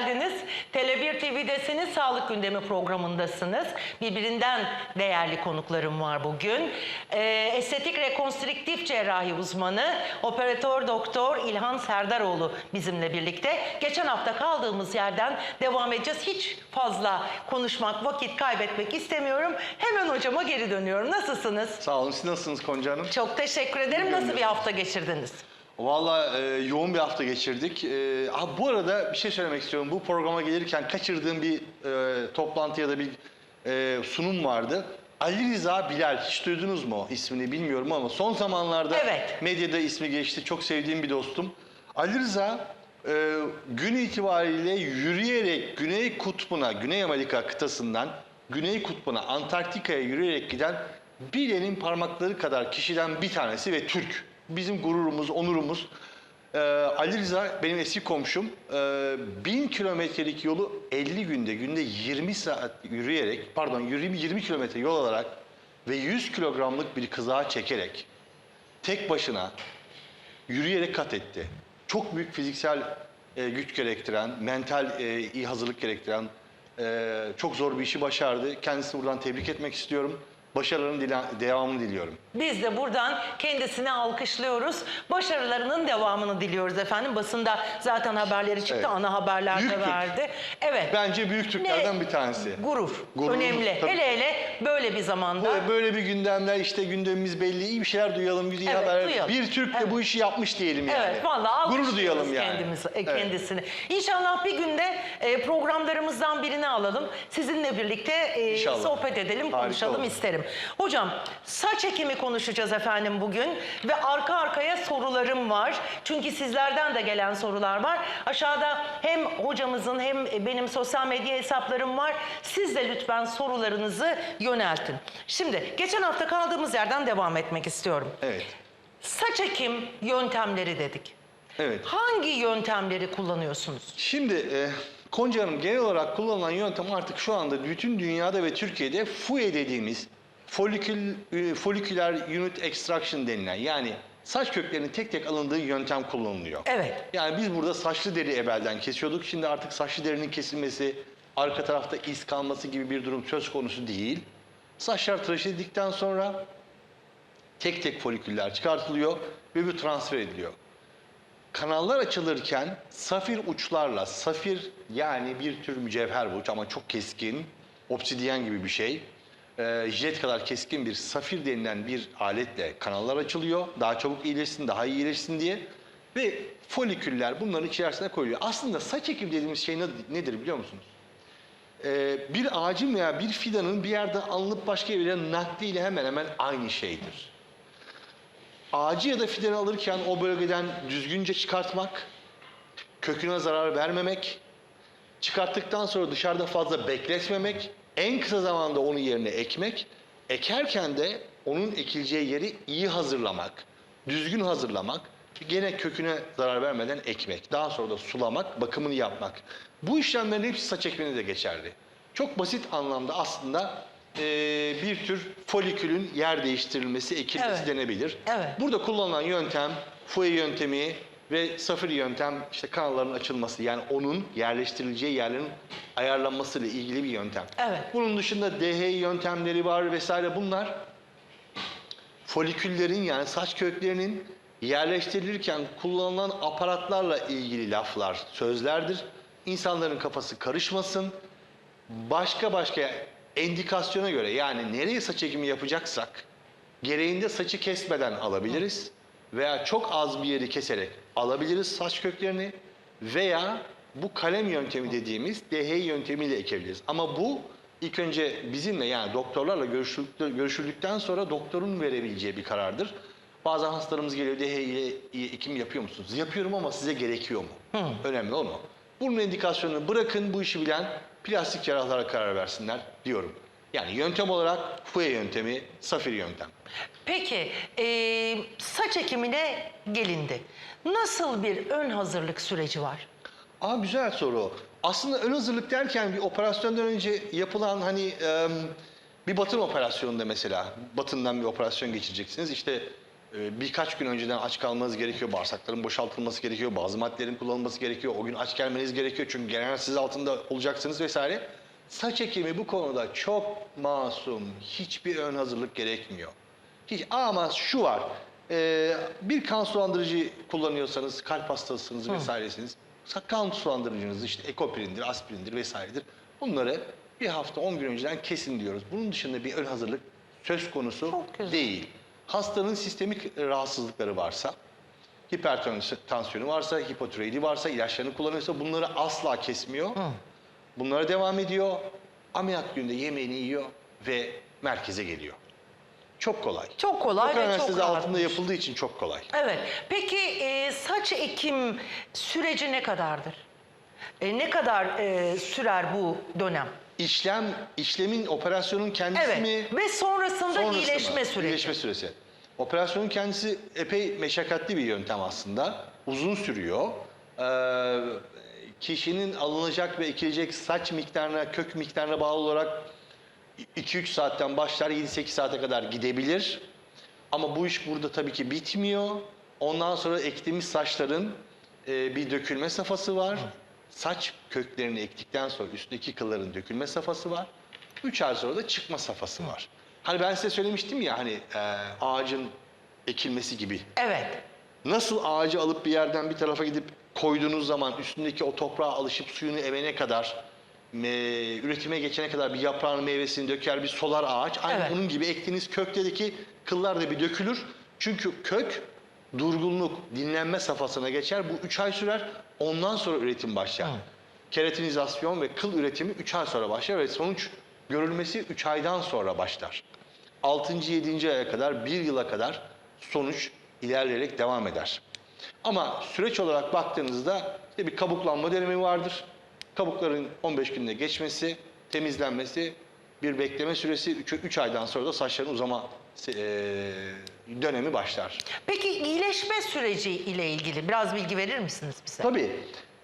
Geldiniz. Tele1 TV'desiniz, Sağlık Gündemi programındasınız. Birbirinden değerli konuklarım var bugün. Ee, estetik rekonstrüktif cerrahi uzmanı, operatör doktor İlhan Serdaroğlu bizimle birlikte. Geçen hafta kaldığımız yerden devam edeceğiz. Hiç fazla konuşmak, vakit kaybetmek istemiyorum. Hemen hocama geri dönüyorum. Nasılsınız? Sağ olun. Siz nasılsınız Konca Hanım? Çok teşekkür ederim. Nasıl bir hafta geçirdiniz? Valla e, yoğun bir hafta geçirdik. E, ha, bu arada bir şey söylemek istiyorum. Bu programa gelirken kaçırdığım bir e, toplantı ya da bir e, sunum vardı. Ali Rıza Bilal, hiç duydunuz mu ismini bilmiyorum ama son zamanlarda Evet. medyada ismi geçti. Çok sevdiğim bir dostum. Ali Rıza e, gün itibariyle yürüyerek Güney Kutbu'na, Güney Amerika kıtasından Güney Kutbu'na, Antarktika'ya yürüyerek giden bir elin parmakları kadar kişiden bir tanesi ve Türk. Bizim gururumuz, onurumuz. Ee, Ali Rıza benim eski komşum. Ee, bin kilometrelik yolu 50 günde, günde 20 saat yürüyerek, pardon 20, 20 kilometre yol alarak ve 100 kilogramlık bir kızağı çekerek tek başına yürüyerek kat etti. Çok büyük fiziksel e, güç gerektiren, mental e, iyi hazırlık gerektiren e, çok zor bir işi başardı. Kendisini buradan tebrik etmek istiyorum. Başarıların dila- devamını diliyorum. Biz de buradan kendisini alkışlıyoruz. Başarılarının devamını diliyoruz efendim. Basında zaten haberleri çıktı. Evet. Ana haberlerde Büyük Türk. verdi. Evet. Bence büyük Türklerden Ne? bir tanesi. Gurur. Gurur, Önemli. tabii. Hele hele böyle bir zamanda. Bu- Böyle bir gündemler işte gündemimiz belli. iyi bir şeyler duyalım, iyi Evet, haberler. duyalım. Bir Türk de Evet. bu işi yapmış diyelim yani. Evet vallahi Gurur alkışlıyoruz duyalım yani. kendimizi, e, Evet. kendisini. İnşallah bir günde e, programlarımızdan birini alalım. Sizinle birlikte e, İnşallah. sohbet edelim, Harika konuşalım olur. isterim. Hocam saç ekimi konuşacağız efendim bugün ve arka arkaya sorularım var. Çünkü sizlerden de gelen sorular var. Aşağıda hem hocamızın hem benim sosyal medya hesaplarım var. Siz de lütfen sorularınızı yöneltin. Şimdi geçen hafta kaldığımız yerden devam etmek istiyorum. Evet. Saç ekim yöntemleri dedik. Evet. Hangi yöntemleri kullanıyorsunuz? Şimdi e, Konca Hanım genel olarak kullanılan yöntem artık şu anda bütün dünyada ve Türkiye'de FUE dediğimiz folikül, e, foliküler unit extraction denilen yani saç köklerinin tek tek alındığı yöntem kullanılıyor. Evet. Yani biz burada saçlı deri evvelden kesiyorduk. Şimdi artık saçlı derinin kesilmesi, arka tarafta iz kalması gibi bir durum söz konusu değil. Saçlar tıraş edildikten sonra tek tek foliküller çıkartılıyor ve bu transfer ediliyor. Kanallar açılırken safir uçlarla, safir yani bir tür mücevher bu uç ama çok keskin, obsidyen gibi bir şey. Ee, jilet kadar keskin bir safir denilen bir aletle kanallar açılıyor. Daha çabuk iyileşsin, daha iyi iyileşsin diye. Ve foliküller bunların içerisine koyuluyor. Aslında saç ekimi dediğimiz şey ne- nedir biliyor musunuz? Ee, bir ağacın veya bir fidanın bir yerde alınıp başka yere nakliyle hemen hemen aynı şeydir. Ağacı ya da fidanı alırken o bölgeden düzgünce çıkartmak, köküne zarar vermemek, çıkarttıktan sonra dışarıda fazla bekletmemek, en kısa zamanda onu yerine ekmek, ekerken de onun ekileceği yeri iyi hazırlamak, düzgün hazırlamak, gene köküne zarar vermeden ekmek, daha sonra da sulamak, bakımını yapmak. Bu işlemlerin hepsi saç ekimine de geçerli. Çok basit anlamda aslında eee, bir tür folikülün yer değiştirilmesi, ekilmesi Evet. denebilir. Evet. Burada kullanılan yöntem FUE yöntemi ve safir yöntem işte kanalların açılması yani onun yerleştirileceği yerlerin ayarlanması ile ilgili bir yöntem. Evet. Bunun dışında DHI yöntemleri var vesaire bunlar foliküllerin yani saç köklerinin yerleştirilirken kullanılan aparatlarla ilgili laflar, sözlerdir. İnsanların kafası karışmasın. Başka başka endikasyona göre yani nereye saç ekimi yapacaksak gereğinde saçı kesmeden alabiliriz veya çok az bir yeri keserek alabiliriz saç köklerini veya bu kalem yöntemi dediğimiz DHI yöntemiyle ekebiliriz. Ama bu ilk önce bizimle yani doktorlarla görüşüldük- görüşüldükten sonra doktorun verebileceği bir karardır. Bazen hastalarımız geliyor DHI ile ekim yapıyor musunuz? Yapıyorum ama size gerekiyor mu? Önemli o mu? Bunun indikasyonunu bırakın bu işi bilen plastik cerrahlara karar versinler diyorum. Yani yöntem olarak FUE yöntemi, safir yöntem. Peki e, saç ekimine gelindi. Nasıl bir ön hazırlık süreci var? Aa güzel soru. Aslında ön hazırlık derken bir operasyondan önce yapılan hani em, bir batın operasyonunda mesela batından bir operasyon geçireceksiniz. İşte e, birkaç gün önceden aç kalmanız gerekiyor. Bağırsakların boşaltılması gerekiyor. Bazı maddelerin kullanılması gerekiyor. O gün aç gelmeniz gerekiyor. Çünkü genel siz altında olacaksınız vesaire. Saç ekimi bu konuda çok masum. Hiçbir ön hazırlık gerekmiyor. Hiç, ama şu var. e, bir kan sulandırıcı kullanıyorsanız, kalp hastasınız vesairesiniz. Kan sulandırıcınız işte ekopirindir, aspirindir vesairedir. Bunları bir hafta 10 gün önceden kesin diyoruz. Bunun dışında bir ön hazırlık söz konusu değil. Hastanın sistemik rahatsızlıkları varsa, hipertansiyonu varsa, hipotiroidi varsa, ilaçlarını kullanıyorsa bunları asla kesmiyor. Bunlara devam ediyor. Ameliyat günde yemeğini yiyor ve merkeze geliyor. Çok kolay. Çok kolay ve çok anestezi altında yapıldığı için çok kolay. Evet. Peki e, saç ekim süreci ne kadardır? E, ne kadar e, sürer bu dönem? İşlem, işlemin, operasyonun kendisi Evet. mi? Ve sonrasında Sonrası iyileşme mı? süreci. İyileşme süresi. Operasyonun kendisi epey meşakkatli bir yöntem aslında. Uzun sürüyor. Ee, kişinin alınacak ve ekilecek saç miktarına, kök miktarına bağlı olarak 2-3 saatten başlar 7-8 saate kadar gidebilir. Ama bu iş burada tabii ki bitmiyor. Ondan sonra ektiğimiz saçların e, bir dökülme safhası var. Saç köklerini ektikten sonra üstteki kılların dökülme safhası var. 3 ay sonra da çıkma safhası var. Hani ben size söylemiştim ya hani e, ağacın ekilmesi gibi. Evet. Nasıl ağacı alıp bir yerden bir tarafa gidip koyduğunuz zaman üstündeki o toprağa alışıp suyunu emene kadar me- üretime geçene kadar bir yaprağını meyvesini döker bir solar ağaç. Aynı Evet. bunun gibi ektiğiniz kökteki kıllar da bir dökülür. Çünkü kök durgunluk, dinlenme safhasına geçer. Bu 3 ay sürer. Ondan sonra üretim başlar. Keratinizasyon ve kıl üretimi 3 ay sonra başlar ve sonuç görülmesi 3 aydan sonra başlar. 6. 7. aya kadar 1 yıla kadar sonuç ilerleyerek devam eder. Ama süreç olarak baktığınızda işte bir kabuklanma dönemi vardır. Kabukların 15 günde geçmesi, temizlenmesi, bir bekleme süresi 3 aydan sonra da saçların uzama e, dönemi başlar. Peki iyileşme süreci ile ilgili biraz bilgi verir misiniz bize? Tabii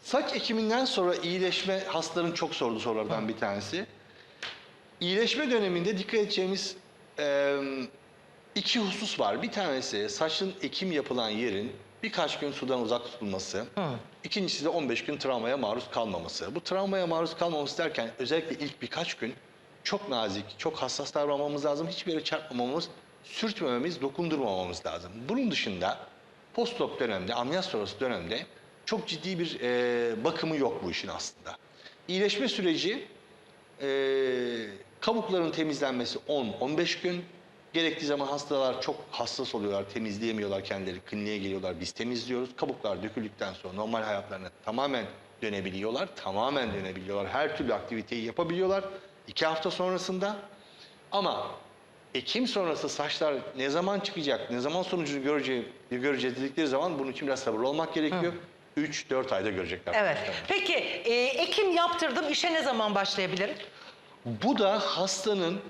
saç ekiminden sonra iyileşme hastaların çok sorduğu sorulardan bir tanesi. İyileşme döneminde dikkat edeceğimiz e, iki husus var. Bir tanesi saçın ekim yapılan yerin birkaç gün sudan uzak tutulması. İkincisi de 15 gün travmaya maruz kalmaması. Bu travmaya maruz kalmaması derken özellikle ilk birkaç gün çok nazik, çok hassas davranmamız lazım. Hiçbir yere çarpmamamız, sürtmememiz, dokundurmamamız lazım. Bunun dışında postop dönemde, ameliyat sonrası dönemde çok ciddi bir e, bakımı yok bu işin aslında. İyileşme süreci e, kabukların temizlenmesi 10-15 gün. Gerektiği zaman hastalar çok hassas oluyorlar, temizleyemiyorlar kendileri, kliniğe geliyorlar, biz temizliyoruz. Kabuklar döküldükten sonra normal hayatlarına tamamen dönebiliyorlar, tamamen dönebiliyorlar. Her türlü aktiviteyi yapabiliyorlar. İki hafta sonrasında ama Ekim sonrası saçlar ne zaman çıkacak, ne zaman sonucunu göreceğiz, göreceğiz dedikleri zaman bunun için biraz sabırlı olmak gerekiyor. 3-4 ayda görecekler. Evet. Peki e, ekim yaptırdım işe ne zaman başlayabilirim? Bu da hastanın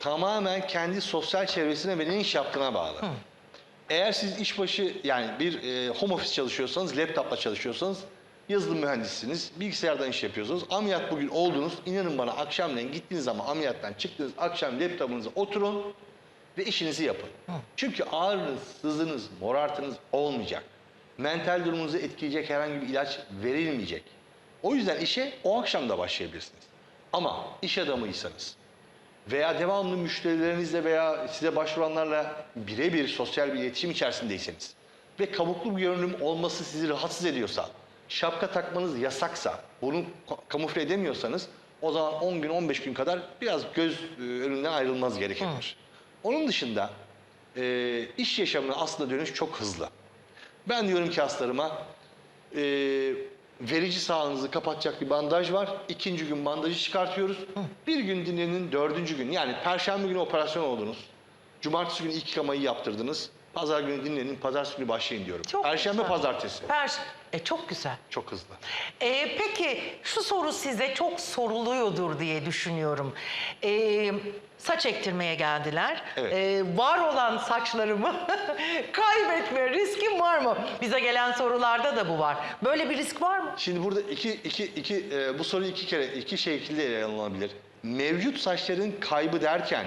tamamen kendi sosyal çevresine ve ne iş yaptığına bağlı. Eğer siz işbaşı yani bir e, home office çalışıyorsanız, laptopla çalışıyorsanız, yazılım mühendisisiniz, bilgisayardan iş yapıyorsunuz. Ameliyat bugün oldunuz. İnanın bana akşamleyin gittiğiniz zaman ameliyattan çıktınız, akşam laptopunuza oturun ve işinizi yapın. Çünkü ağrınız, sızınız, morartınız olmayacak. Mental durumunuzu etkileyecek herhangi bir ilaç verilmeyecek. O yüzden işe o akşam da başlayabilirsiniz. Ama iş adamıysanız veya devamlı müşterilerinizle veya size başvuranlarla birebir sosyal bir iletişim içerisindeyseniz ve kabuklu bir görünüm olması sizi rahatsız ediyorsa, şapka takmanız yasaksa, bunu ka- kamufle edemiyorsanız o zaman 10 gün 15 gün kadar biraz göz e, önünden ayrılmaz gerekebilir. Onun dışında e, iş yaşamına aslında dönüş çok hızlı. Ben diyorum ki hastalarıma e, verici sahanızı kapatacak bir bandaj var. İkinci gün bandajı çıkartıyoruz. Bir gün dinlenin dördüncü gün yani perşembe günü operasyon oldunuz. Cumartesi günü ilk yıkamayı yaptırdınız. Pazar günü dinlenin, pazartesi günü başlayın diyorum. Çok perşembe, güzel. pazartesi. Pers e, çok güzel. Çok hızlı. E, peki şu soru size çok soruluyordur diye düşünüyorum. E, saç ektirmeye geldiler. Evet. E, var olan saçlarımı kaybetme riskim var mı? Bize gelen sorularda da bu var. Böyle bir risk var mı? Şimdi burada iki, iki, iki, e, bu soru iki kere, iki şekilde ele alınabilir. Mevcut saçların kaybı derken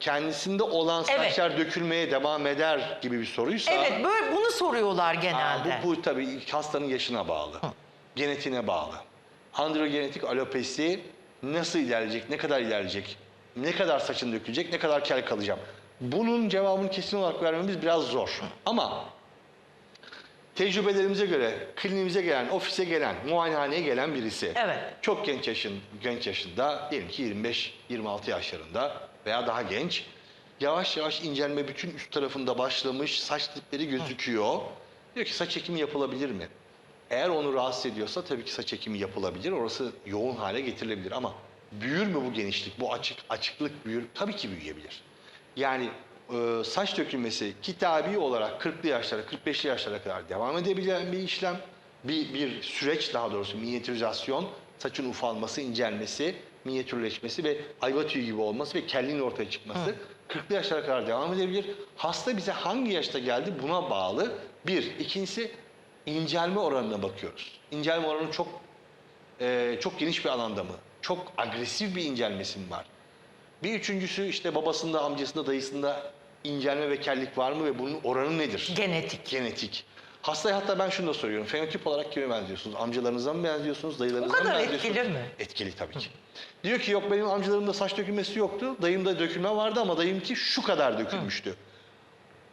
kendisinde olan Evet. saçlar dökülmeye devam eder gibi bir soruysa Evet böyle bunu soruyorlar Aa, genelde. bu, bu tabii hastanın yaşına bağlı. Genetiğine bağlı. Androgenetik alopesi nasıl ilerleyecek, ne kadar ilerleyecek, ne kadar saçın dökülecek, ne kadar kel kalacağım. Bunun cevabını kesin olarak vermemiz biraz zor. Ama tecrübelerimize göre kliniğimize gelen, ofise gelen, muayenehaneye gelen birisi Evet. çok genç yaşın genç yaşında diyelim ki 25-26 yaşlarında veya daha genç yavaş yavaş incelme bütün üst tarafında başlamış saç dipleri gözüküyor. Diyor ki saç ekimi yapılabilir mi? Eğer onu rahatsız ediyorsa tabii ki saç ekimi yapılabilir. Orası yoğun hale getirilebilir ama büyür mü bu genişlik, bu açık açıklık büyür? Tabii ki büyüyebilir. Yani e, saç dökülmesi kitabi olarak 40'lı yaşlara, 45'li yaşlara kadar devam edebilen bir işlem. Bir, bir süreç daha doğrusu minyatürizasyon, saçın ufalması, incelmesi, minyatürleşmesi ve ayva tüyü gibi olması ve kelliğin ortaya çıkması 40'lı yaşlara kadar devam edebilir. Hasta bize hangi yaşta geldi buna bağlı. Bir. ikincisi incelme oranına bakıyoruz. İncelme oranı çok e, çok geniş bir alanda mı? Çok agresif bir incelmesi mi var? Bir üçüncüsü işte babasında, amcasında, dayısında incelme ve kellik var mı ve bunun oranı nedir? Genetik. Genetik. Hastaya hatta ben şunu da soruyorum. Fenotip olarak kime benziyorsunuz? Amcalarınıza mı benziyorsunuz? Dayılarınıza O kadar mı benziyorsunuz? etkili mi? Etkili tabii ki. Diyor ki yok benim amcalarımda saç dökülmesi yoktu. Dayımda dökülme vardı ama dayımki şu kadar dökülmüştü.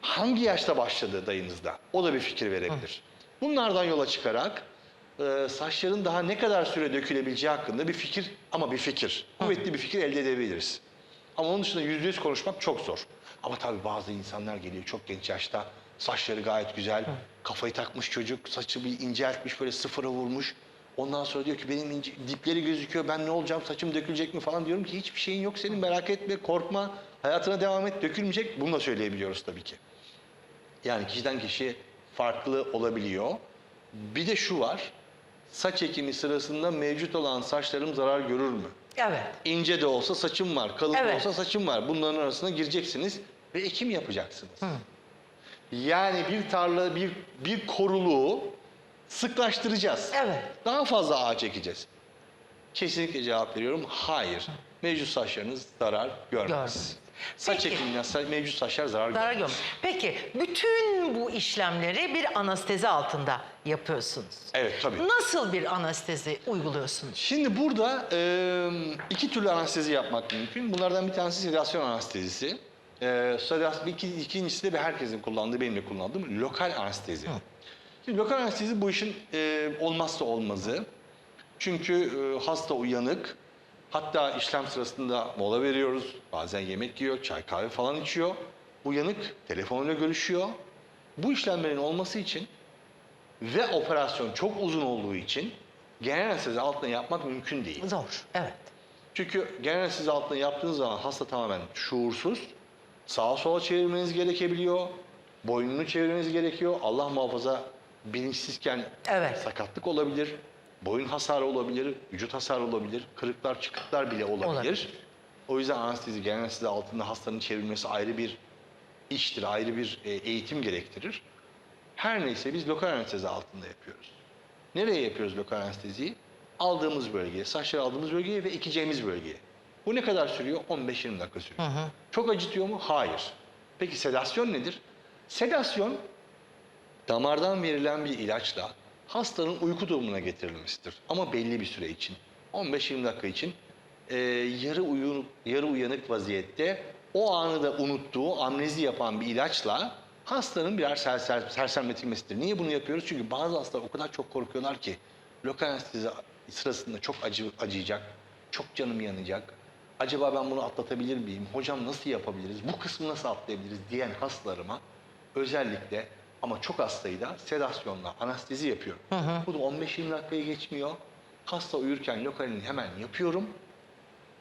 Hangi yaşta başladı dayınızda? O da bir fikir verebilir. Bunlardan yola çıkarak e, saçların daha ne kadar süre dökülebileceği hakkında bir fikir ama bir fikir, kuvvetli bir fikir elde edebiliriz. Ama onun dışında yüzde yüz konuşmak çok zor. Ama tabii bazı insanlar geliyor çok genç yaşta, saçları gayet güzel, kafayı takmış çocuk, saçı bir inceltmiş böyle sıfıra vurmuş. Ondan sonra diyor ki benim ince, dipleri gözüküyor, ben ne olacağım, saçım dökülecek mi falan diyorum ki hiçbir şeyin yok senin merak etme, korkma, hayatına devam et, dökülmeyecek. Bunu da söyleyebiliyoruz tabii ki. Yani kişiden kişiye farklı olabiliyor. Bir de şu var. Saç ekimi sırasında mevcut olan saçlarım zarar görür mü? Evet. İnce de olsa saçım var, kalın da Evet. olsa saçım var. Bunların arasına gireceksiniz ve ekim yapacaksınız. Yani bir tarla, bir bir koruluğu sıklaştıracağız. Evet. Daha fazla ağaç ekeceğiz. Kesinlikle cevap veriyorum. Hayır. Mevcut saçlarınız zarar görmez. Görmez. Saç Peki. ekiminden mevcut saçlar zarar Zarar görmez. görmüyor. Peki bütün bu işlemleri bir anestezi altında yapıyorsunuz. Evet tabii. Nasıl bir anestezi uyguluyorsunuz? Şimdi burada e, iki türlü anestezi yapmak mümkün. Bunlardan bir tanesi sedasyon anestezisi. E, sedas- iki, ikincisi de herkesin kullandığı, benim de kullandığım lokal anestezi. Şimdi lokal anestezi bu işin e, olmazsa olmazı. Çünkü e, hasta uyanık. Hatta işlem sırasında mola veriyoruz. Bazen yemek yiyor, çay kahve falan içiyor. Uyanık, telefonla görüşüyor. Bu işlemlerin olması için ve operasyon çok uzun olduğu için genel anestezi altında yapmak mümkün değil. Zor. Evet. Çünkü genel anestezi altında yaptığınız zaman hasta tamamen şuursuz. Sağa sola çevirmeniz gerekebiliyor. Boynunu çevirmeniz gerekiyor. Allah muhafaza bilinçsizken Evet. sakatlık olabilir. Boyun hasarı olabilir, vücut hasarı olabilir, kırıklar, çıkıklar bile olabilir. Olabilir. O yüzden anestezi, genel anestezi altında hastanın çevrilmesi ayrı bir iştir, ayrı bir e, eğitim gerektirir. Her neyse biz lokal anestezi altında yapıyoruz. Nereye yapıyoruz lokal anesteziyi? Aldığımız bölgeye, saçları aldığımız bölgeye ve ekeceğimiz bölgeye. Bu ne kadar sürüyor? 15-20 dakika sürüyor. Çok acıtıyor mu? Hayır. Peki sedasyon nedir? Sedasyon damardan verilen bir ilaçla hastanın uyku durumuna getirilmesidir. Ama belli bir süre için. 15-20 dakika için e, yarı, uyun, yarı uyanık vaziyette o anı da unuttuğu amnezi yapan bir ilaçla hastanın birer serser, sersemletilmesidir. Niye bunu yapıyoruz? Çünkü bazı hastalar o kadar çok korkuyorlar ki lokal anestezi sırasında çok acı, acıyacak, çok canım yanacak. Acaba ben bunu atlatabilir miyim? Hocam nasıl yapabiliriz? Bu kısmı nasıl atlayabiliriz diyen hastalarıma özellikle ama çok hastayı da sedasyonla anestezi yapıyorum. Bu da 15-20 dakikaya geçmiyor. Hasta uyurken lokalini hemen yapıyorum.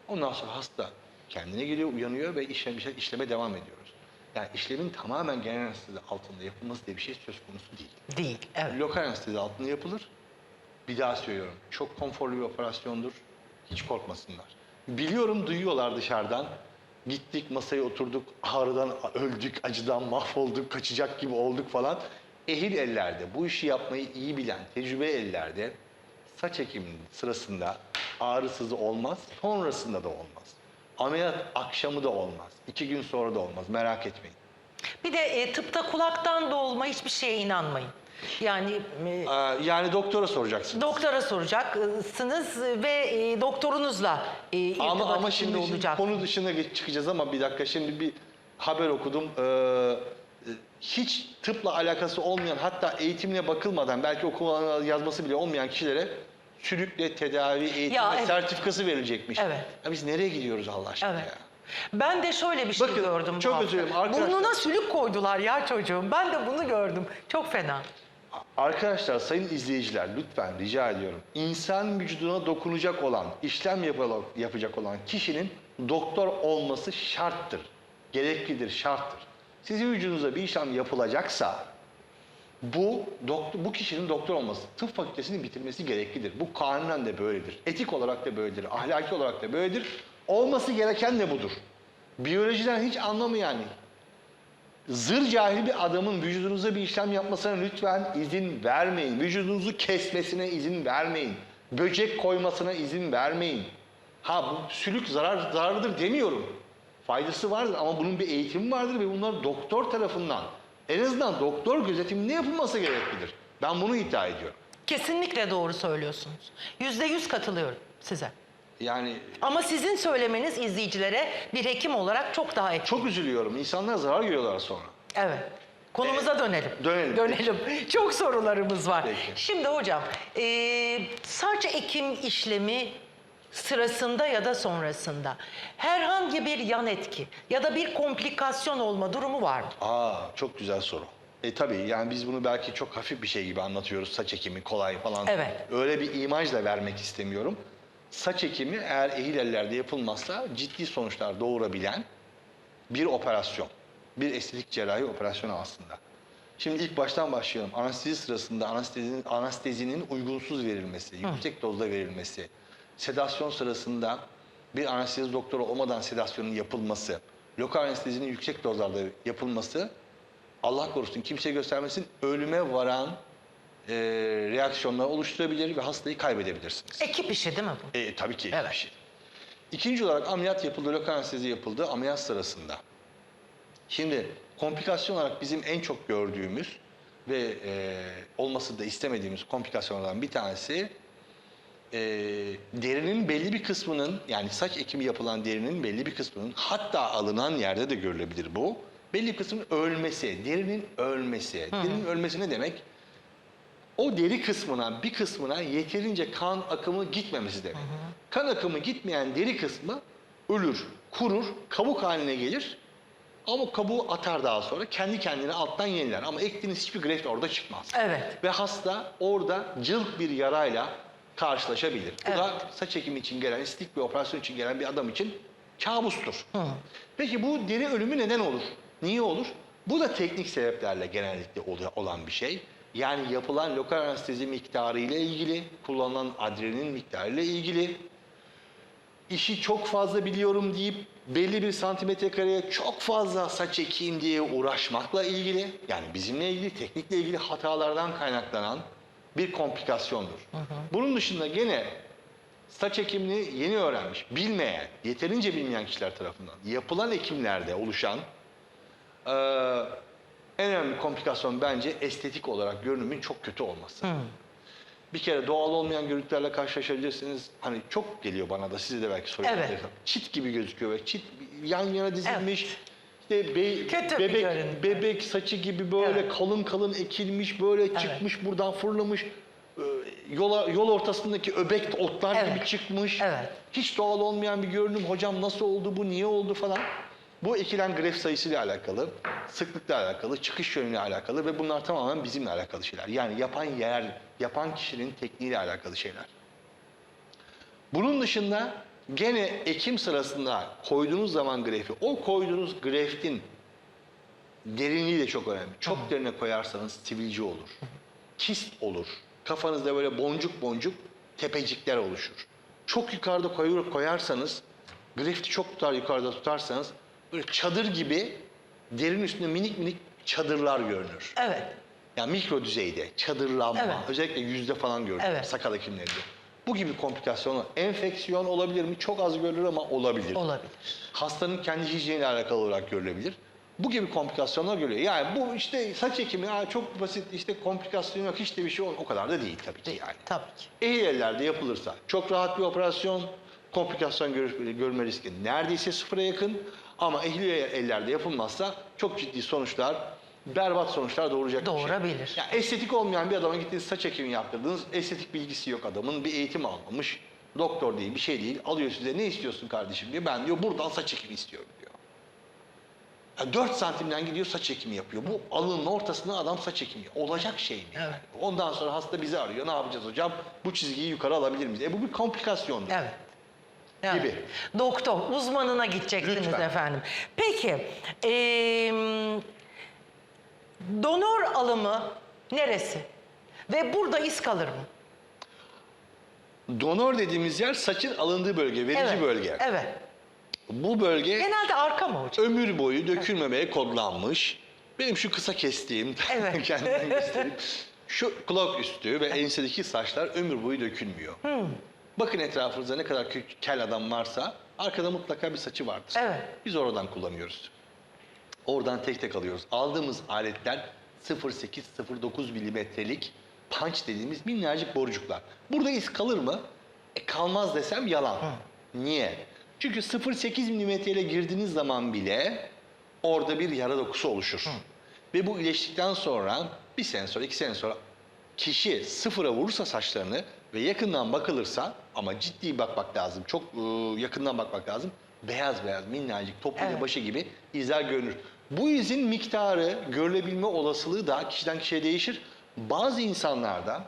Ondan sonra hasta kendine geliyor, uyanıyor ve işlem, işleme devam ediyoruz. Yani işlemin tamamen genel anestezi altında yapılması diye bir şey söz konusu değil. Değil. Evet. Lokal anestezi altında yapılır. Bir daha söylüyorum. Çok konforlu bir operasyondur. Hiç korkmasınlar. Biliyorum duyuyorlar dışarıdan. Gittik masaya oturduk. Ağrıdan öldük, acıdan mahvolduk, kaçacak gibi olduk falan. Ehil ellerde, bu işi yapmayı iyi bilen, tecrübe ellerde saç ekiminin sırasında ağrısızı olmaz, sonrasında da olmaz. Ameliyat akşamı da olmaz. iki gün sonra da olmaz. Merak etmeyin. Bir de e, tıpta kulaktan dolma hiçbir şeye inanmayın. Yani e, yani doktora soracaksın. doktora soracaksınız ve e, doktorunuzla e, irtibat Ama, ama içinde şimdi, şimdi olacak. konu dışına geç- çıkacağız ama bir dakika şimdi bir haber okudum. Ee, hiç tıpla alakası olmayan hatta eğitimine bakılmadan belki okuma yazması bile olmayan kişilere sülükle tedavi eğitimi Ya, evet. sertifikası verilecekmiş. Evet. Ya biz nereye gidiyoruz Allah aşkına Evet. ya? Ben de şöyle bir şey Bakın, gördüm. bu çok hafta. özür dilerim arkadaşlar. Burnuna sülük koydular ya çocuğum. Ben de bunu gördüm. Çok fena. Arkadaşlar, sayın izleyiciler lütfen rica ediyorum. İnsan vücuduna dokunacak olan, işlem yapacak olan kişinin doktor olması şarttır. Gereklidir, şarttır. Sizin vücudunuza bir işlem yapılacaksa bu doktor, bu kişinin doktor olması, tıp fakültesini bitirmesi gereklidir. Bu kanunen de böyledir. Etik olarak da böyledir, ahlaki olarak da böyledir. Olması gereken de budur. Biyolojiden hiç anlamayan, zır cahil bir adamın vücudunuza bir işlem yapmasına lütfen izin vermeyin. Vücudunuzu kesmesine izin vermeyin. Böcek koymasına izin vermeyin. Ha bu sülük zarar zararlıdır demiyorum. Faydası vardır ama bunun bir eğitimi vardır ve bunlar doktor tarafından en azından doktor gözetiminde yapılması gereklidir. Ben bunu iddia ediyorum. Kesinlikle doğru söylüyorsunuz. Yüzde yüz katılıyorum size. Yani Ama sizin söylemeniz izleyicilere bir hekim olarak çok daha etkili. çok üzülüyorum. İnsanlar zarar görüyorlar sonra. Evet. Konumuza dönelim. dönelim. Dönelim. Çok sorularımız var. Peki. Şimdi hocam, eee saç ekim işlemi sırasında ya da sonrasında herhangi bir yan etki ya da bir komplikasyon olma durumu var mı? Aa çok güzel soru. E tabii yani biz bunu belki çok hafif bir şey gibi anlatıyoruz. Saç ekimi kolay falan. Evet. Öyle bir imajla vermek istemiyorum. Saç ekimi eğer ehil ellerde yapılmazsa ciddi sonuçlar doğurabilen bir operasyon. Bir estetik cerrahi operasyonu aslında. Şimdi ilk baştan başlayalım. Anestezi sırasında anestezinin, anestezinin uygunsuz verilmesi, yüksek dozda verilmesi, sedasyon sırasında bir anestezi doktoru olmadan sedasyonun yapılması, lokal anestezinin yüksek dozlarda yapılması, Allah korusun kimseye göstermesin ölüme varan e, reaksiyonlar oluşturabilir ve hastayı kaybedebilirsiniz. Ekip işi değil mi bu? E, tabii ki Evet. şey. İkinci olarak ameliyat yapıldı, lokal anestezi yapıldı ameliyat sırasında. Şimdi komplikasyon olarak bizim en çok gördüğümüz ve e, olması da istemediğimiz komplikasyonlardan bir tanesi e, derinin belli bir kısmının yani saç ekimi yapılan derinin belli bir kısmının hatta alınan yerde de görülebilir bu. Belli bir kısmının ölmesi, derinin ölmesi. Derinin ölmesi ne demek? O deri kısmına bir kısmına yeterince kan akımı gitmemesi demek. Kan akımı gitmeyen deri kısmı ölür, kurur, kabuk haline gelir. Ama kabuğu atar daha sonra kendi kendine alttan yeniler. Ama ektiğiniz hiçbir greft orada çıkmaz. Evet. Ve hasta orada cılk bir yarayla karşılaşabilir. Bu Evet. da saç ekimi için gelen, estetik bir operasyon için gelen bir adam için kabustur. Peki bu deri ölümü neden olur? Niye olur? Bu da teknik sebeplerle genellikle ol- olan bir şey. Yani yapılan lokal anestezi miktarı ile ilgili, kullanılan adrenin miktarı ile ilgili, işi çok fazla biliyorum deyip belli bir santimetre kareye çok fazla saç ekeyim diye uğraşmakla ilgili yani bizimle ilgili teknikle ilgili hatalardan kaynaklanan bir komplikasyondur. Bunun dışında gene saç ekimini yeni öğrenmiş, bilmeyen, yeterince bilmeyen kişiler tarafından yapılan ekimlerde oluşan eee, en önemli komplikasyon bence estetik olarak görünümün çok kötü olması. Bir kere doğal olmayan görüntülerle karşılaşabilirsiniz. Hani çok geliyor bana da size de belki soruyor. Evet. Çit gibi gözüküyor ve çit yan yana dizilmiş. İşte be- Kötü bebek bebek saçı gibi böyle Evet. kalın kalın ekilmiş, böyle çıkmış buradan fırlamış. Ee, Yola, yol ortasındaki öbek otlar Evet. gibi çıkmış. Evet. Hiç doğal olmayan bir görünüm. Hocam nasıl oldu bu, niye oldu falan. Bu ekilen gref sayısıyla alakalı, sıklıkla alakalı, çıkış yönüyle alakalı ve bunlar tamamen bizimle alakalı şeyler. Yani yapan yer, yapan kişinin tekniğiyle alakalı şeyler. Bunun dışında gene ekim sırasında koyduğunuz zaman grefi, o koyduğunuz greftin derinliği de çok önemli. Çok derine koyarsanız sivilce olur. Kist olur. Kafanızda böyle boncuk boncuk tepecikler oluşur. Çok yukarıda koyup koyarsanız, grefti çok tutar yukarıda tutarsanız böyle çadır gibi derin üstünde minik minik çadırlar görünür. Evet. Yani mikro düzeyde çadırlanma Evet. özellikle yüzde falan görünür Evet. sakal ekimlerinde. Bu gibi komplikasyonlar enfeksiyon olabilir mi? Çok az görülür ama olabilir. Olabilir. Hastanın kendi hijyeniyle alakalı olarak görülebilir. Bu gibi komplikasyonlar görülüyor. Yani bu işte saç ekimi ha, çok basit işte komplikasyon yok hiç de bir şey olmuyor. O kadar da değil tabii ki yani. Tabii ki. Ehil ellerde yapılırsa çok rahat bir operasyon, komplikasyon gör- görme riski neredeyse sıfıra yakın. Ama ehil ellerde yapılmazsa çok ciddi sonuçlar, berbat sonuçlar doğuracak bir şey. Doğurabilir. Ya estetik olmayan bir adama gittiniz saç ekimi yaptırdınız, estetik bilgisi yok adamın, bir eğitim almamış, doktor değil, bir şey değil. Alıyor size ne istiyorsun kardeşim diyor. Ben diyor buradan saç ekimi istiyorum diyor. Ya 4 santimden gidiyor saç ekimi yapıyor. Bu alının ortasına adam saç ekimi. Olacak şey mi? yani? Evet. Ondan sonra hasta bizi arıyor. Ne yapacağız hocam? Bu çizgiyi yukarı alabilir miyiz? E bu bir komplikasyondur. Evet. Yani, Gibi. Doktor, uzmanına gideceksiniz Lütfen. efendim. Peki, eee, donör alımı neresi? Ve burada iz kalır mı? Donör dediğimiz yer saçın alındığı bölge, verici evet. bölge. Evet. Bu bölge Genelde arka mı hocam? ömür boyu dökülmemeye kodlanmış. Benim şu kısa kestiğim, Evet. kendimden göstereyim. Şu kulak üstü ve ensedeki saçlar ömür boyu dökülmüyor. Hmm. Bakın etrafınızda ne kadar kel adam varsa arkada mutlaka bir saçı vardır. Evet. Biz oradan kullanıyoruz. Oradan tek tek alıyoruz. Aldığımız aletler 0.8-0.9 milimetrelik punch dediğimiz minnacık borucuklar. Burada iz kalır mı? E, kalmaz desem yalan. Niye? Çünkü 0.8 milimetreyle girdiğiniz zaman bile orada bir yara dokusu oluşur. Ve bu iyileştikten sonra bir sene sonra, iki sene sonra kişi sıfıra vurursa saçlarını ve yakından bakılırsa ama ciddi bakmak lazım. Çok e, yakından bakmak lazım. Beyaz beyaz minnacık toplu Evet. başı gibi izler görünür. Bu izin miktarı, görülebilme olasılığı da kişiden kişiye değişir. Bazı insanlarda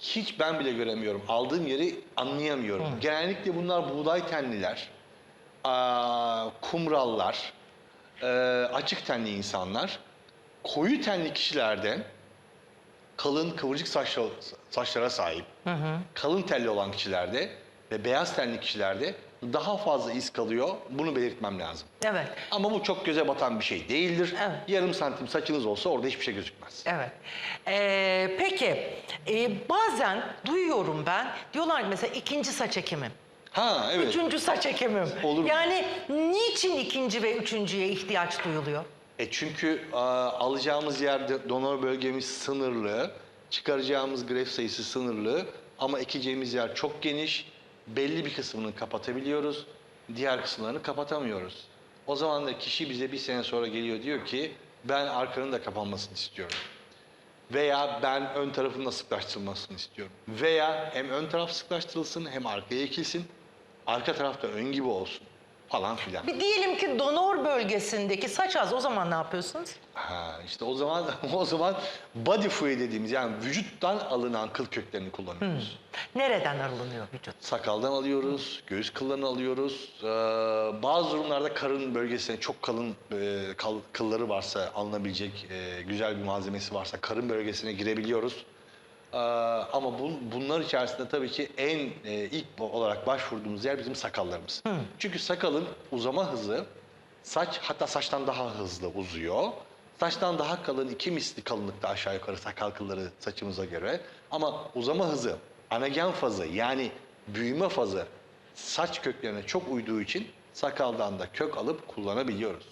hiç ben bile göremiyorum. Aldığım yeri anlayamıyorum. Genellikle bunlar buğday tenliler, aa, kumrallar, e, açık tenli insanlar. Koyu tenli kişilerde kalın kıvırcık saçla- saçlara sahip, kalın telli olan kişilerde ve beyaz tenli kişilerde daha fazla iz kalıyor. Bunu belirtmem lazım. Evet. Ama bu çok göze batan bir şey değildir. Evet. Yarım santim saçınız olsa orada hiçbir şey gözükmez. Evet. Ee, peki, e, bazen duyuyorum ben, diyorlar ki mesela ikinci saç ekimim. Ha evet. Üçüncü saç ekimim. Olur? Yani niçin ikinci ve üçüncüye ihtiyaç duyuluyor? E çünkü aa, alacağımız yerde donör bölgemiz sınırlı, çıkaracağımız gref sayısı sınırlı ama ekeceğimiz yer çok geniş. Belli bir kısmını kapatabiliyoruz, diğer kısımlarını kapatamıyoruz. O zaman da kişi bize bir sene sonra geliyor diyor ki ben arkanın da kapanmasını istiyorum. Veya ben ön tarafın da sıklaştırılmasını istiyorum. Veya hem ön taraf sıklaştırılsın hem arkaya ekilsin, arka tarafta ön gibi olsun falan filan. Bir diyelim ki donör bölgesindeki saç az o zaman ne yapıyorsunuz? Ha işte o zaman o zaman body fluid dediğimiz yani vücuttan alınan kıl köklerini kullanıyoruz. Nereden alınıyor vücut? Sakaldan alıyoruz, göğüs kıllarını alıyoruz. Ee, bazı durumlarda karın bölgesine çok kalın e, kal- kılları varsa alınabilecek e, güzel bir malzemesi varsa karın bölgesine girebiliyoruz. Ee, ama bu, bunlar içerisinde tabii ki en e, ilk olarak başvurduğumuz yer bizim sakallarımız. Çünkü sakalın uzama hızı saç hatta saçtan daha hızlı uzuyor. Saçtan daha kalın iki misli kalınlıkta aşağı yukarı sakal kılları saçımıza göre. Ama uzama hızı, anagen fazı yani büyüme fazı saç köklerine çok uyduğu için sakaldan da kök alıp kullanabiliyoruz.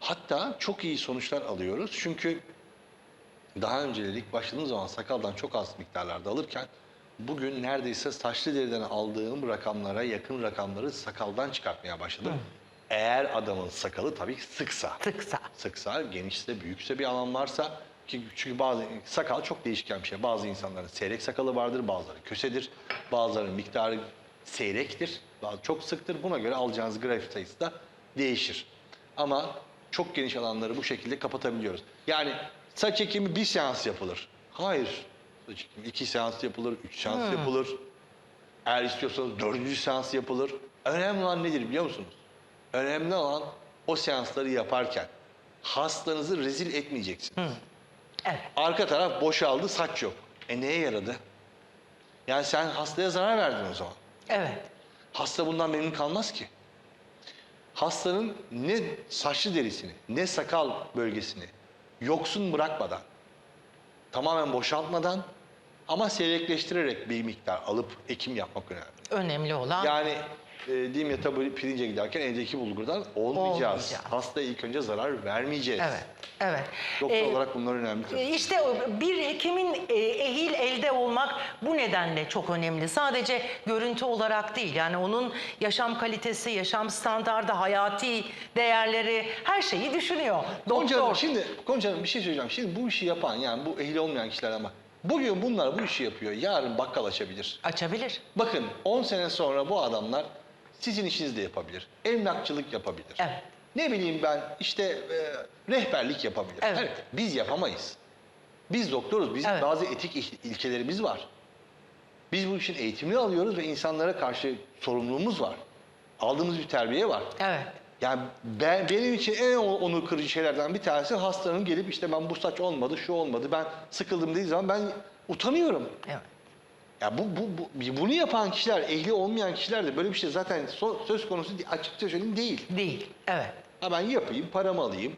Hatta çok iyi sonuçlar alıyoruz. Çünkü daha önceleri ilk başladığım zaman sakaldan çok az miktarlarda alırken bugün neredeyse saçlı deriden aldığım rakamlara yakın rakamları sakaldan çıkartmaya başladım. Eğer adamın sakalı tabii ki sıksa. Sıksa. Sıksa, genişse, büyükse bir alan varsa ki çünkü bazı sakal çok değişken bir şey. Bazı insanların seyrek sakalı vardır, bazıları kösedir, bazılarının miktarı seyrektir, bazı çok sıktır. Buna göre alacağınız graf sayısı da değişir. Ama çok geniş alanları bu şekilde kapatabiliyoruz. Yani saç ekimi bir seans yapılır. Hayır. Saç ekimi iki seans yapılır, üç seans yapılır. Eğer istiyorsanız dördüncü seans yapılır. Önemli olan nedir biliyor musunuz? Önemli olan o seansları yaparken hastanızı rezil etmeyeceksiniz. Evet. Arka taraf boşaldı, saç yok. E neye yaradı? Yani sen hastaya zarar verdin o zaman. Evet. Hasta bundan memnun kalmaz ki. Hastanın ne saçlı derisini, ne sakal bölgesini yoksun bırakmadan, tamamen boşaltmadan Ama seyrekleştirerek bir miktar alıp ekim yapmak önemli. Önemli olan Yani e, diyeyim ya tabii pirince giderken evdeki bulgurdan olmayacağız. Olmayacağız. Hastaya ilk önce zarar vermeyeceğiz. evet. Evet. Doktor Ee, olarak bunlar önemli tabii. E, İşte bir hekimin e, ehil elde olmak bu nedenle çok önemli. Sadece görüntü olarak değil. Yani onun yaşam kalitesi, yaşam standardı, hayati değerleri her şeyi düşünüyor. Gonca Hanım, Doktor. şimdi Gonca Hanım bir şey söyleyeceğim. Şimdi bu işi yapan yani bu ehil olmayan kişiler ama bugün bunlar bu işi yapıyor. Yarın bakkal açabilir. Açabilir. Bakın 10 sene sonra bu adamlar sizin işinizi de yapabilir. Emlakçılık yapabilir. Evet. Ne bileyim ben işte e, rehberlik yapabilir. Evet. Biz yapamayız. Biz doktoruz. Bizim Evet. bazı etik il- ilkelerimiz var. Biz bu işin eğitimini alıyoruz ve insanlara karşı sorumluluğumuz var. Aldığımız bir terbiye var. Evet. Yani ben, benim için en o- onur kırıcı şeylerden bir tanesi hastanın gelip işte ben bu saç olmadı, şu olmadı, ben sıkıldım dediği zaman ben utanıyorum. Evet. Ya bu, bu, bu bunu yapan kişiler, ehli olmayan kişiler de böyle bir şey zaten so- söz konusu açıkça söyleyeyim değil. Değil. Evet. Ha ben yapayım, paramı alayım.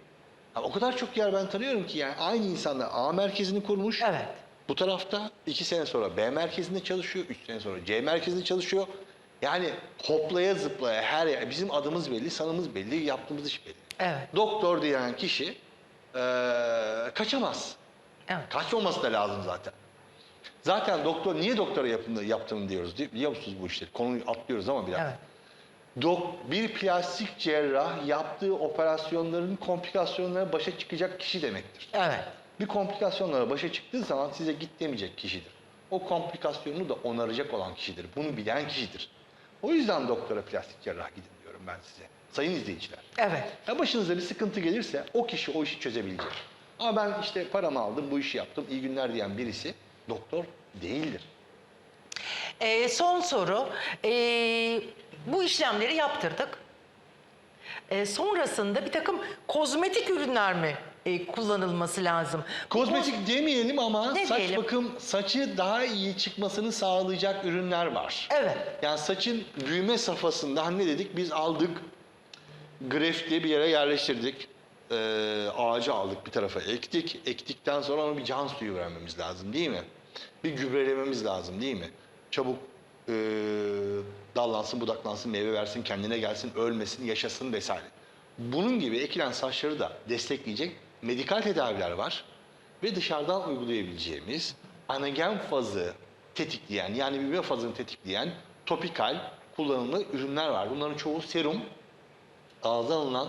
Ha, o kadar çok yer ben tanıyorum ki yani aynı insanlar A merkezini kurmuş. Evet. Bu tarafta iki sene sonra B merkezinde çalışıyor, üç sene sonra C merkezinde çalışıyor. Yani hoplaya zıplaya her yer. Bizim adımız belli, sanımız belli, yaptığımız iş belli. Evet. Doktor diyen kişi eee, kaçamaz. Evet. Kaçmaması da lazım zaten. Zaten doktor niye doktora yapın, yaptığını diyoruz biliyor musunuz bu işleri? Konuyu atlıyoruz ama biraz. Evet. Dok, bir plastik cerrah yaptığı operasyonların komplikasyonlarına başa çıkacak kişi demektir. Evet. Bir komplikasyonlara başa çıktığı zaman size git demeyecek kişidir. O komplikasyonu da onaracak olan kişidir. Bunu bilen kişidir. O yüzden doktora plastik cerrah gidin diyorum ben size. Sayın izleyiciler. Evet. Ya başınıza bir sıkıntı gelirse o kişi o işi çözebilecek. Ama ben işte paramı aldım, bu işi yaptım, iyi günler diyen birisi doktor değildir. Ee, son soru. Ee, bu işlemleri yaptırdık. Ee, sonrasında bir takım kozmetik ürünler mi e, kullanılması lazım? Bu Kozmetik demeyelim ama Ne saç diyelim? bakım, saçı daha iyi çıkması sağlayacak ürünler var. Evet. Yani saçın büyüme safhasında hani ne dedik? Biz aldık, gref diye bir yere yerleştirdik. Ee, ağacı aldık bir tarafa ektik. Ektikten sonra ona bir can suyu vermemiz lazım değil mi? Bir gübrelememiz lazım değil mi? Çabuk ee, dallansın, budaklansın, meyve versin, kendine gelsin, ölmesin, yaşasın vesaire. Bunun gibi ekilen saçları da destekleyecek medikal tedaviler var. Ve dışarıdan uygulayabileceğimiz anagen fazı tetikleyen yani büyüme fazını tetikleyen topikal kullanımlı ürünler var. Bunların çoğu serum, ağızdan alınan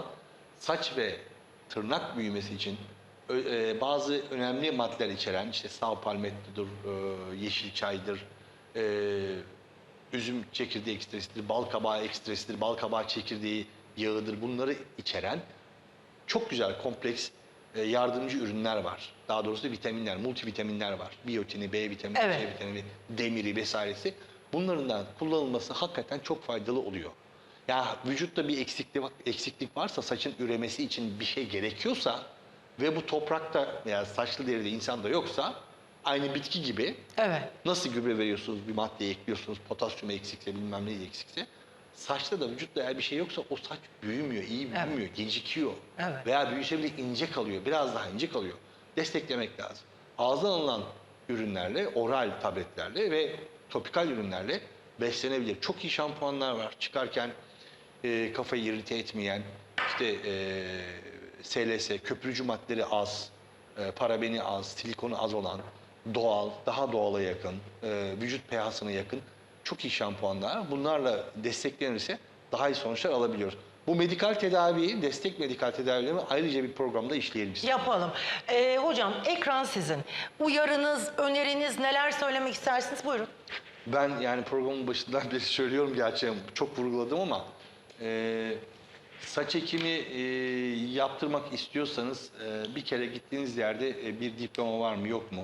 saç ve tırnak büyümesi için e, bazı önemli maddeler içeren işte sağ palmettodur, e, yeşil çaydır, e, üzüm çekirdeği ekstresidir, bal kabağı ekstresidir, bal kabağı çekirdeği yağıdır. Bunları içeren çok güzel kompleks e, yardımcı ürünler var. Daha doğrusu vitaminler, multivitaminler var. Biyotini, B vitamini, Evet. C vitamini, demiri vesairesi. Bunların da kullanılması hakikaten çok faydalı oluyor. Ya vücutta bir eksiklik, eksiklik varsa saçın üremesi için bir şey gerekiyorsa ve bu toprakta veya saçlı deride insanda yoksa aynı bitki gibi Evet. Nasıl gübre veriyorsunuz, bir madde ekliyorsunuz, potasyum eksikse, bilmem ne eksikse. Saçta da vücutta eğer bir şey yoksa o saç büyümüyor, iyi Evet. büyümüyor, gecikiyor. Evet. Veya büyüse bile ince kalıyor, biraz daha ince kalıyor. Desteklemek lazım. Ağızdan alınan ürünlerle, oral tabletlerle ve topikal ürünlerle beslenebilir. Çok iyi şampuanlar var. Çıkarken e, kafayı irite etmeyen, işte e, SLS, köprücü maddeleri az, e, parabeni az, silikonu az olan, doğal, daha doğala yakın, e, vücut pH'sına yakın çok iyi şampuanlar. Bunlarla desteklenirse daha iyi sonuçlar alabiliyoruz. Bu medikal tedaviyi, destek medikal tedavilerini ayrıca bir programda işleyelim istedim. Yapalım. Ee, hocam ekran sizin. Uyarınız, öneriniz neler söylemek istersiniz? Buyurun. Ben yani programın başından beri söylüyorum gerçekten çok vurguladım ama e, saç ekimi e, yaptırmak istiyorsanız e, bir kere gittiğiniz yerde e, bir diploma var mı yok mu